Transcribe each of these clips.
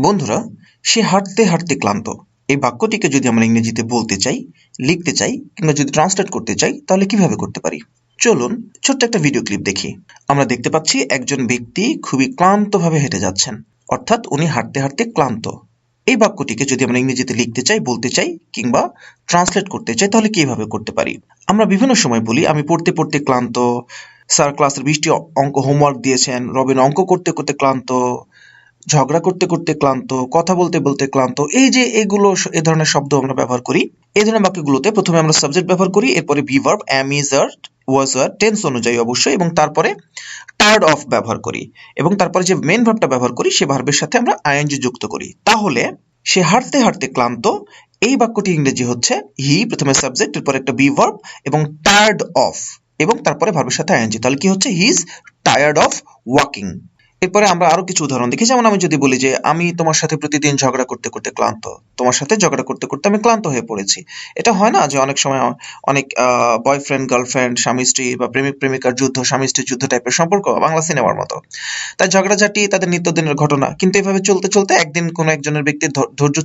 বন্ধুরা, সে হাঁটতে হাঁটতে ক্লান্ত। এই বাক্যটিকে যদি আমরা ইংরেজিতে বলতে চাই, লিখতে চাই, কিংবা যদি ট্রান্সলেট করতে চাই, তাহলে কীভাবে করতে পারি? চলুন ছোট্ট একটা ভিডিও ক্লিপ দেখি। আমরা দেখতে পাচ্ছি একজন ব্যক্তি খুবই ক্লান্তভাবে হেঁটে যাচ্ছেন। অর্থাৎ উনি হাঁটতে হাঁটতে ক্লান্ত। এই বাক্যটিকে যদি আমরা ইংরেজিতে লিখতে চাই, বলতে চাই, কিংবা ট্রান্সলেট করতে চাই, তাহলে কীভাবে করতে পারি? আমরা বিভিন্ন সময় বলি, আমি পড়তে পড়তে ক্লান্ত। স্যার ক্লাসের বৃষ্টি অঙ্ক হোমওয়ার্ক দিয়েছেন। রবিন অঙ্ক করতে করতে ক্লান্ত। ঝগড়া করতে করতে ক্লান্ত, কথা বলতে বলতে ক্লান্ত, এই যে এগুলো এ ধরনের শব্দ আমরা ব্যবহার করি, এই ধরনের বাক্যগুলোতে প্রথমে আমরা সাবজেক্ট ব্যবহার করি, এরপরে be verb is was are tense অনুযায়ী অবশ্যই, এবং তারপরে টার্ড অফ ব্যবহার করি, এবং তারপরে যে মেন ভার্বটা ব্যবহার করি, সে ভার্বের সাথে আমরা আইএনজি যুক্ত করি। তাহলে সে হাঁটতে হাঁটতে ক্লান্ত, এই বাক্যটি ইংরেজি হচ্ছে হি, প্রথমে সাবজেক্ট, এরপর একটা বি ভার্ব, এবং টায়ার্ড অফ, এবং তারপরে ভার্বের সাথে আইএনজি। তাহলে কি হচ্ছে? He is tired of walking. এরপরে আমরা আরও কিছু উদাহরণ দেখি। যেমন আমি যদি বলি যে, আমি তোমার সাথে প্রতিদিন ঝগড়া করতে করতে ক্লান্ত। তোমার সাথে ঝগড়া করতে করতে আমি ক্লান্ত হয়ে পড়েছি। এটা হয় না যে অনেক সময় অনেক বয়ফ্রেন্ড গার্লফ্রেন্ড স্বামী স্ত্রী বা প্রেমিক, প্রেমিকার যুদ্ধ, স্বামী স্ত্রীর যুদ্ধ টাইপের সম্পর্ক বাংলা সিনেমার মতো। তাই ঝগড়াঝাটি তাদের নিত্যদিনের ঘটনা। কিন্তু এভাবে চলতে চলতে একদিন কোনো একজনের ব্যক্তির ধৈর্য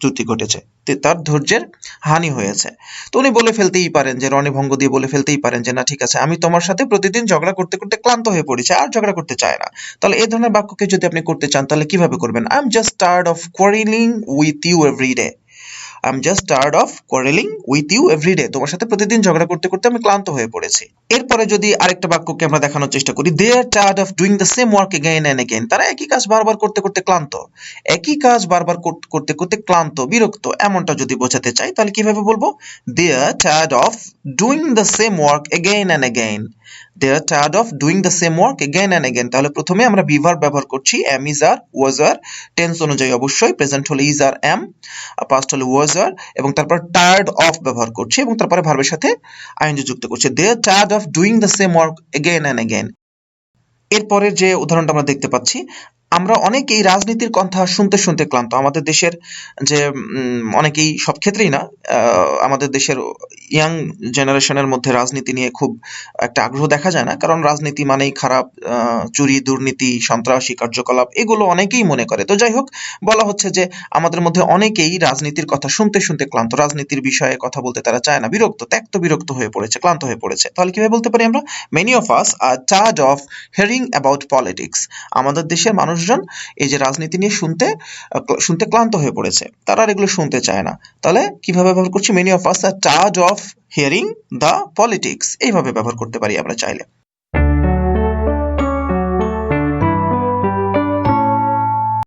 চ্যুতি ঘটেছে। তার ধৈর্যের হানি হয়েছে। তো উনি বলে ফেলতেই পারেন যে রণে ভঙ্গ দিয়ে বলে ফেলতেই পারেন যে, না, ঠিক আছে, আমি তোমার সাথে প্রতিদিন ঝগড়া করতে করতে ক্লান্ত হয়ে পড়েছি, আর ঝগড়া করতে চায় না। তাহলে এই ধরনের বাক্যকে যদি আপনি করতে চান, তাহলে কীভাবে করবেন? I am just tired of quarrelling with you every day I am just tired of quarrelling with you every day তোমার সাথে প্রতিদিন ঝগড়া করতে করতে আমি ক্লান্ত হয়ে পড়েছি। এরপরে যদি আরেকটা বাক্যকে আমরা দেখানোর চেষ্টা করি they are tired of doing the same work again and again তারা একই কাজ বারবার করতে করতে ক্লান্ত। একই কাজ বারবার কর- করতে করতে ক্লান্ত, বিরক্ত, এমনটা যদি বোঝাতে চাই, তাহলে কীভাবে বলব? They are tired of doing the same work again and again they are tired of doing the same work again and again তাহলে প্রথমে আমরা বিভার ব্যবহার করছি am is are was R tense অনুযায়ী অবশ্যই প্রেজেন্ট হলে ইজ আর এম পাস্ট হলে ওয়াজ আর এবং তারপর টায়ার্ড অফ ব্যবহার করছি এবং তারপরে ভার্বের সাথে আইএনজি যুক্ত করছি। They are tired of doing the same work again and again এরপরের যে উদাহরণটা আমরা দেখতে পাচ্ছি, আমরা অনেকেই রাজনীতির কথা শুনতে শুনতে ক্লান্ত। আমাদের দেশের যে অনেকেই সব ক্ষেত্রেই না আমাদের দেশের ইয়াং জেনারেশনের মধ্যে রাজনীতি নিয়ে খুব একটা আগ্রহ দেখা যায় না। কারণ রাজনীতি মানেই খারাপ চুরি, দুর্নীতি, সন্ত্রাসী, কার্যকলাপ এগুলো অনেকেই মনে করে। তো যাই হোক বলা হচ্ছে যে আমাদের মধ্যে অনেকেই রাজনীতির কথা শুনতে শুনতে ক্লান্ত। রাজনীতির বিষয়ে কথা বলতে তারা চায় না। বিরক্ত, ত্যক্ত বিরক্ত হয়ে পড়েছে, ক্লান্ত হয়ে পড়েছে। তাহলে কীভাবে বলতে পারি আমরা? Many of us are tired of hearing about politics আমাদের দেশের মানুষজন এই যে রাজনীতি নিয়ে শুনতে শুনতে ক্লান্ত হয়ে পড়েছে। তারা আর এগুলো শুনতে চায় না। তাহলে কীভাবে ব্যবহার করছি? Many of us are tired of hearing the politics এইভাবে ব্যবহার করতে পারি আমরা চাইলে।